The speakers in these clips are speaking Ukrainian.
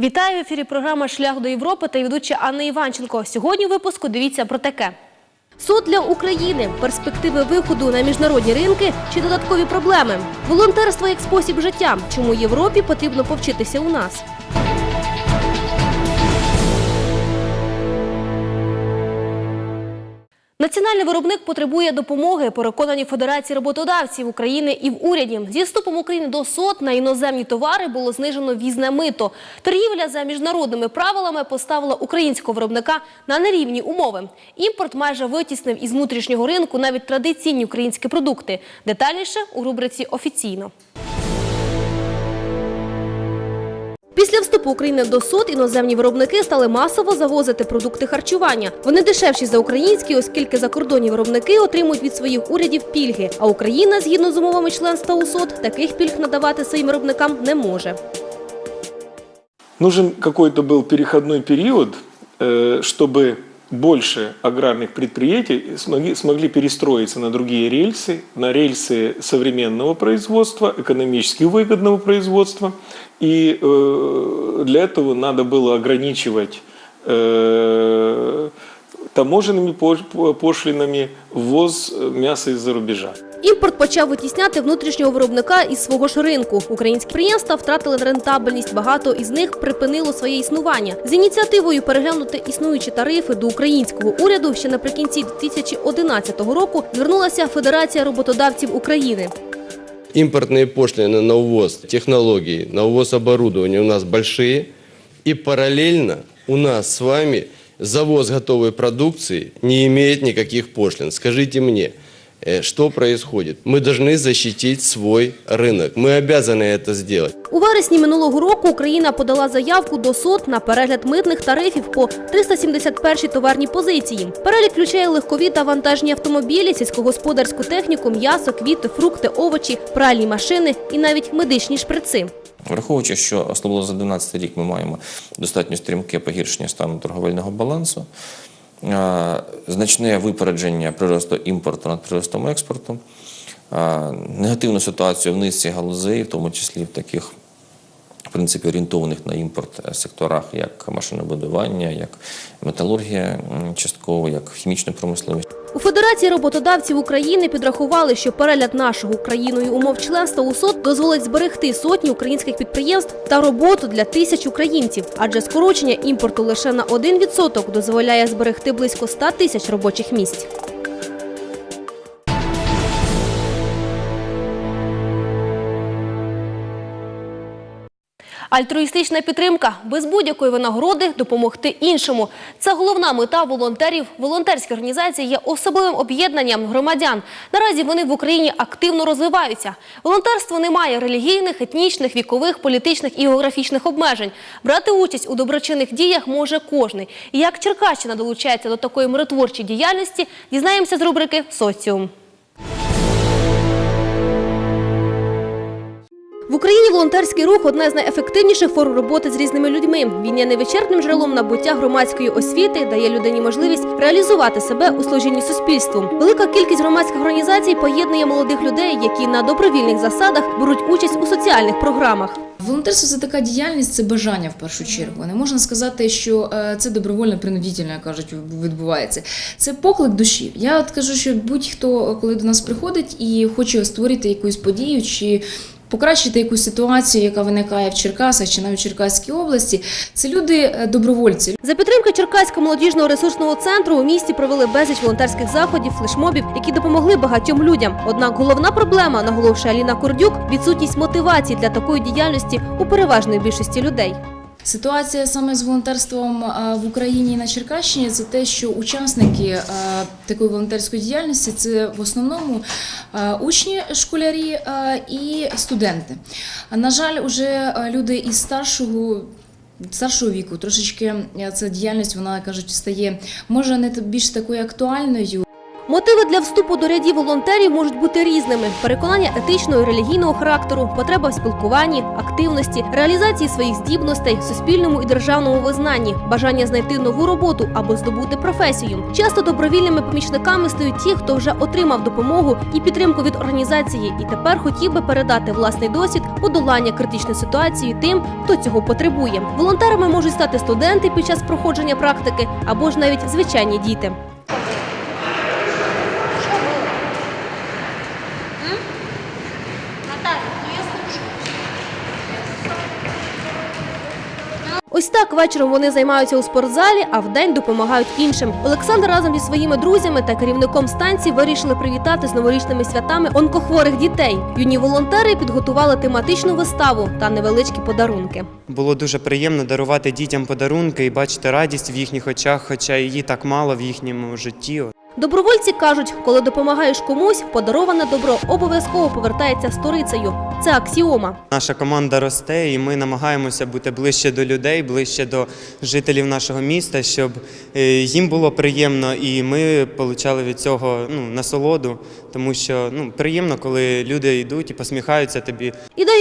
Вітаю в ефірі програма Шлях до Європи та ведуча Анна Іванченко. Сьогодні в випуску дивіться про таке. Суд для України, перспективи виходу на міжнародні ринки чи додаткові проблеми. Волонтерство як спосіб життя. Чому Європі потрібно повчитися у нас? Національний виробник потребує допомоги, переконані Федерації роботодавців України і в уряді. Зі вступом України до СОТ на іноземні товари було знижено візне мито. Торгівля за міжнародними правилами поставила українського виробника на нерівні умови. Імпорт майже витіснив із внутрішнього ринку навіть традиційні українські продукти. Детальніше у рубриці «Офіційно». Після вступу України до СОТ іноземні виробники стали масово завозити продукти харчування. Вони дешевші за українські, оскільки закордонні виробники отримують від своїх урядів пільги. А Україна, згідно з умовами членства у СОТ, таких пільг надавати своїм виробникам не може. Нужен какой-то был переходной период, э, чтобы больше аграрных предприятий смогли, перестроиться на другие рельсы, на рельсы современного производства, экономически выгодного производства. И э, для этого надо было ограничивать э, таможенными пош- пошлинами ввоз мяса из-за рубежа. Імпорт почав витісняти внутрішнього виробника із свого ж ринку. Українські підприємства втратили рентабельність. Багато із них припинило своє існування. З ініціативою переглянути існуючі тарифи до українського уряду ще наприкінці 2011 року звернулася Федерація роботодавців України. Импортные пошлины на увоз технологий, на увоз оборудования у нас большие. И параллельно у нас с вами завоз готовой продукции не имеет никаких пошлин. Скажите мне, э, что происходит? Мы должны защитить свой рынок. Мы обязаны это сделать. У вересні минулого року Україна подала заявку до СОТ на перегляд митних тарифів по 371 товарній позиції. Перелік включає легкові та вантажні автомобілі, сільськогосподарську техніку, м'ясо, квіти, фрукти, овочі, пральні машини і навіть медичні шприци. Враховуючи, що особливо за 2012 рік ми маємо достатньо стрімке погіршення стану торговельного балансу, е, значне випередження приросту імпорту над приростом експорту, негативну ситуацію в низці галузей, в тому числі в таких в принципі орієнтованих на імпорт е, секторах, як машинобудування, як металургія частково, як хімічна промисловість. У Федерації роботодавців України підрахували, що перегляд нашого Україною умов членства у СОТ дозволить зберегти сотні українських підприємств та роботу для тисяч українців, адже скорочення імпорту лише на 1% дозволяє зберегти близько 100 тисяч робочих місць. Альтруїстична підтримка без будь-якої винагороди допомогти іншому. Це головна мета волонтерів. Волонтерські організації є особливим об'єднанням громадян. Наразі вони в Україні активно розвиваються. Волонтерство не має релігійних, етнічних, вікових, політичних і географічних обмежень. Брати участь у доброчинних діях може кожний. І як Черкащина долучається до такої миротворчої діяльності, дізнаємося з рубрики Соціум. Україні волонтерський рух одна з найефективніших форм роботи з різними людьми. Він є невичерпним джерелом набуття громадської освіти, дає людині можливість реалізувати себе у служінні суспільству. Велика кількість громадських організацій поєднує молодих людей, які на добровільних засадах беруть участь у соціальних програмах. Волонтерство це така діяльність, це бажання в першу чергу. Не можна сказати, що е, це добровольно принудительно, як кажуть, відбувається. Це поклик душі. Я от кажу, що будь-хто, коли до нас приходить і хоче створити якусь подію чи покращити якусь ситуацію, яка виникає в Черкасах чи навіть Черкаській області, це люди е, добровольці, За підтримки Черкаського молодіжного ресурсного центру у місті провели безліч волонтерських заходів, флешмобів, які допомогли багатьом людям. Однак головна проблема, наголошує Аліна Кордюк, відсутність мотивації для такої діяльності у переважної більшості людей. Ситуація саме з волонтерством е, в Україні і на Черкащині це те, що учасники е, такої волонтерської діяльності це в основному е, учні, школярі і студенти. На жаль, уже люди із старшого. Старшого віку трошечки ця діяльність, вона кажуть, стає може не більш такою актуальною. Мотиви для вступу до рядів волонтерів можуть бути різними: переконання етичного і релігійного характеру, потреба в спілкуванні, активності, реалізації своїх здібностей, суспільному і державному визнанні, бажання знайти нову роботу або здобути професію. Часто добровільними помічниками стають ті, хто вже отримав допомогу і підтримку від організації, і тепер хотів би передати власний досвід подолання критичної ситуації тим, хто цього потребує. Волонтерами можуть стати студенти під час проходження практики або ж навіть звичайні діти. Так вечором вони займаються у спортзалі, а вдень допомагають іншим. Олександр разом зі своїми друзями та керівником станції вирішили привітати з новорічними святами онкохворих дітей. Юні волонтери підготували тематичну виставу та невеличкі подарунки. Було дуже приємно дарувати дітям подарунки і бачити радість в їхніх очах, хоча її так мало в їхньому житті. Добровольці кажуть, коли допомагаєш комусь, подароване добро обов'язково повертається сторицею. Це аксіома. Наша команда росте, і ми намагаємося бути ближче до людей, ближче до жителів нашого міста, щоб е, їм було приємно, і ми отримали від цього ну, насолоду, тому що ну, приємно, коли люди йдуть і посміхаються тобі.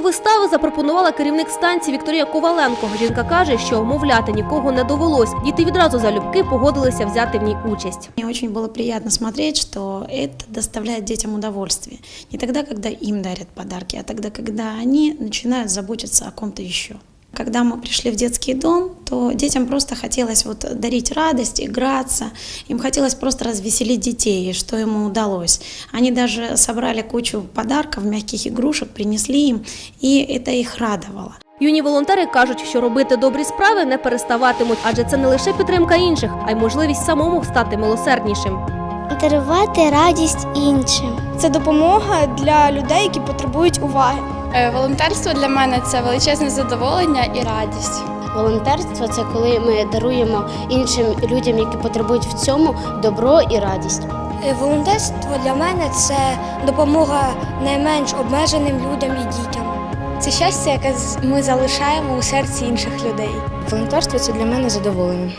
Ідею вистави запропонувала керівник станції Вікторія Коваленко. Жінка каже, що мовляти нікого не довелось. Діти відразу залюбки погодилися взяти в ній участь. Мені очень було приємно дивитися, що це доставляє дітям удовольствие. Не тогда, коли їм дарять подарки, а тогда, коли вони починають заботитися о ком-то еще. Когда мы пришли в детский дом, то детям просто хотелось вот дарить радость, играться. Им хотелось просто развеселить детей, и что ему удалось. Они даже собрали кучу подарков, мягких игрушек, принесли им, и это их радовало. Юні волонтери кажуть, що робити добрі справи не переставатимуть, адже це не лише підтримка інших, а й можливість самому стати милосерднішим. дарувати радість іншим. Це допомога для людей, які потребують уваги. Е, Волонтерство для мене це величезне задоволення і радість. Волонтерство це коли ми даруємо іншим людям, які потребують в цьому добро і радість. Е, Волонтерство для мене це допомога найменш обмеженим людям і дітям. Це щастя, яке ми залишаємо у серці інших людей. Волонтерство це для мене задоволення.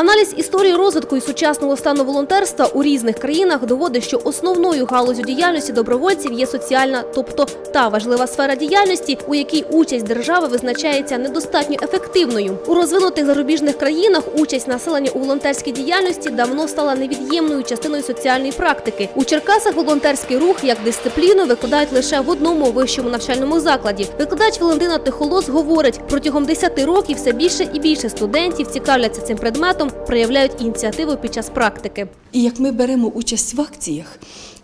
Аналіз історії розвитку і сучасного стану волонтерства у різних країнах доводить, що основною галузю діяльності добровольців є соціальна, тобто та важлива сфера діяльності, у якій участь держави визначається недостатньо ефективною. У розвинутих зарубіжних країнах участь населення у волонтерській діяльності давно стала невід'ємною частиною соціальної практики. У Черкасах волонтерський рух як дисципліну викладають лише в одному вищому навчальному закладі. Викладач Валентина Тихолос говорить, протягом 10 років все більше і більше студентів цікавляться цим предметом, проявляють ініціативу під час практики. І як ми беремо участь в акціях,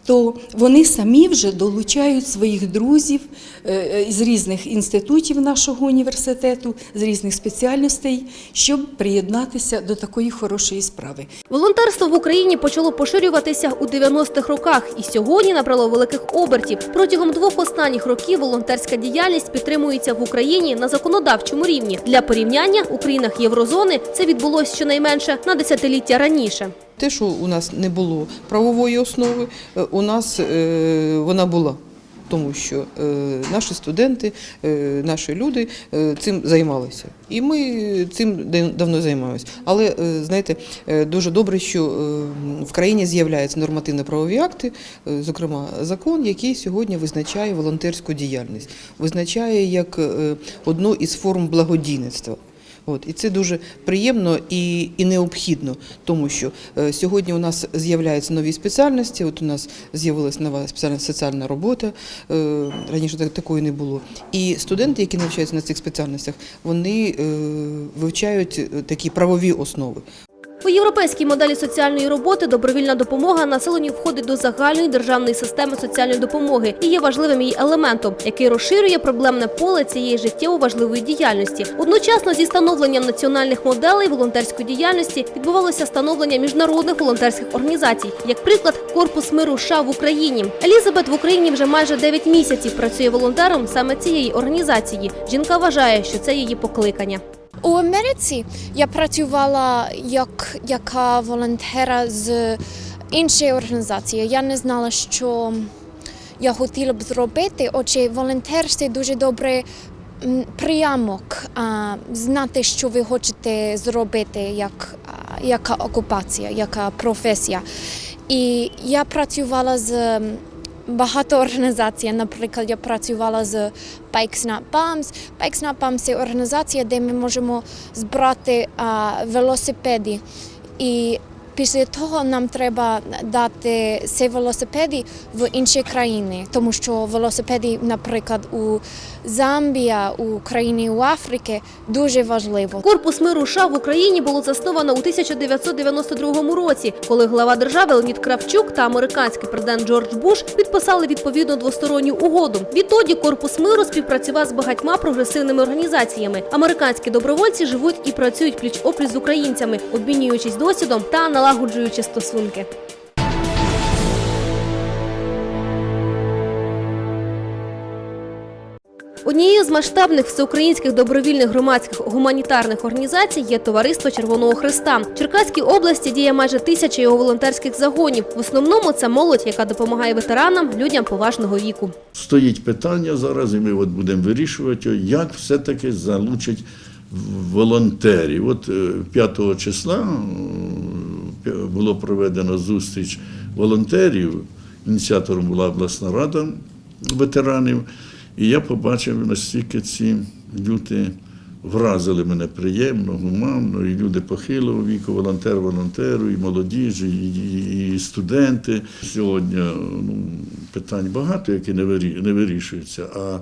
то вони самі вже долучають своїх друзів е, е, з різних інститутів нашого університету, з різних спеціальностей, щоб приєднатися до такої хорошої справи. Волонтерство в Україні почало поширюватися у 90-х роках і сьогодні набрало великих обертів. Протягом двох останніх років волонтерська діяльність підтримується в Україні на законодавчому рівні. Для порівняння у країнах Єврозони це відбулося щонайменше на десятиліття раніше. Те, що у нас не було правової основи, е, у нас е, вона була. Тому що е, наші студенти, наші люди цим займалися. І ми цим да- давно займаємося. Але знаєте, дуже добре, що в країні з'являються нормативно-правові акти, зокрема закон, який сьогодні визначає волонтерську діяльність, визначає як одну із форм благодійництва. От і це дуже приємно і, і необхідно, тому що е, сьогодні у нас з'являються нові спеціальності. От у нас з'явилася нова спеціальна соціальна робота. Е, раніше так- такої не було. І студенти, які навчаються на цих спеціальностях, вони е, вивчають е, такі правові основи. У європейській моделі соціальної роботи добровільна допомога населенню входить до загальної державної системи соціальної допомоги і є важливим її елементом, який розширює проблемне поле цієї життєво важливої діяльності. Одночасно зі становленням національних моделей волонтерської діяльності відбувалося становлення міжнародних волонтерських організацій. Як приклад, корпус миру США в Україні. Елізабет в Україні вже майже 9 місяців працює волонтером саме цієї організації. Жінка вважає, що це її покликання. У Америці я працювала як яка волонтера з іншої організації. Я не знала, що я хотіла б зробити. Отже, волонтер це дуже добре м, приямок а, знати, що ви хочете зробити, як, яка окупація, яка професія. І я працювала з багато організацій. Наприклад, я працювала з Bikes Not Bums. Bikes Not Bums – це організація, де ми можемо збирати а, велосипеди. І після того нам треба дати ці велосипеди в інші країни, тому що велосипеди, наприклад, у Замбія, у країні у Африці дуже важливо. Корпус миру США в Україні було засновано у 1992 році, коли глава держави Леонід Кравчук та американський президент Джордж Буш підписали відповідну двосторонню угоду. Відтоді корпус миру співпрацював з багатьма прогресивними організаціями. Американські добровольці живуть і працюють пліч опліч з українцями, обмінюючись досвідом та налагоджуючи стосунки. Однією з масштабних всеукраїнських добровільних громадських гуманітарних організацій є Товариство Червоного Христа. В Черкаській області діє майже тисяча його волонтерських загонів. В основному це молодь, яка допомагає ветеранам, людям поважного віку. Стоїть питання зараз, і ми от будемо вирішувати, як все-таки залучить волонтерів. От е, 5 числа е, було проведено зустріч волонтерів. Ініціатором була обласна рада ветеранів. І я побачив, настільки ці люди вразили мене приємно, гуманно, і люди похилого віку, волонтер волонтеру, і молодіжі, і, студенти. Сьогодні ну, питань багато, які не вирішуються. А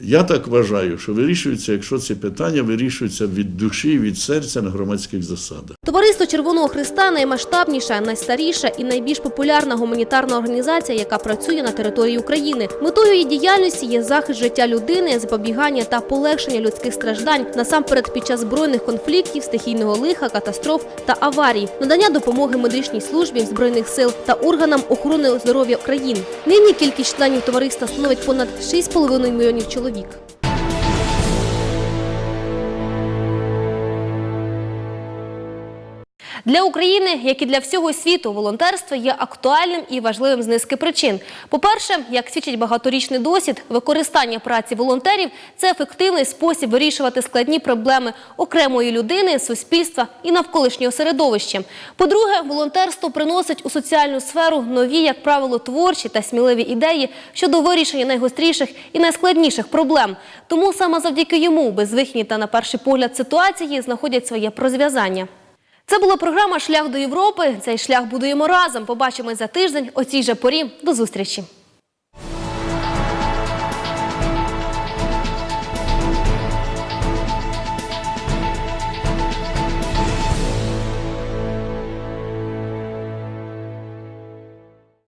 я так вважаю, що вирішуються, якщо ці питання вирішуються від душі, від серця на громадських засадах. Товариство Червоного Христа наймасштабніша, найстаріша і найбільш популярна гуманітарна організація, яка працює на території України. Метою її діяльності є захист життя людини, запобігання та полегшення людських страждань насамперед під час збройних конфліктів, стихійного лиха, катастроф та аварій, надання допомоги медичній службі збройних сил та органам охорони здоров'я країн. Нині кількість членів товариства становить понад 6,5 мільйонів чоловік чоловік. Для України, як і для всього світу, волонтерство є актуальним і важливим з низки причин. По-перше, як свідчить багаторічний досвід, використання праці волонтерів це ефективний спосіб вирішувати складні проблеми окремої людини, суспільства і навколишнього середовища. По-друге, волонтерство приносить у соціальну сферу нові, як правило, творчі та сміливі ідеї щодо вирішення найгостріших і найскладніших проблем. Тому саме завдяки йому безвихідні та на перший погляд ситуації знаходять своє розв'язання. Це була програма Шлях до Європи. Цей шлях будуємо разом. Побачимось за тиждень о цій же порі. До зустрічі.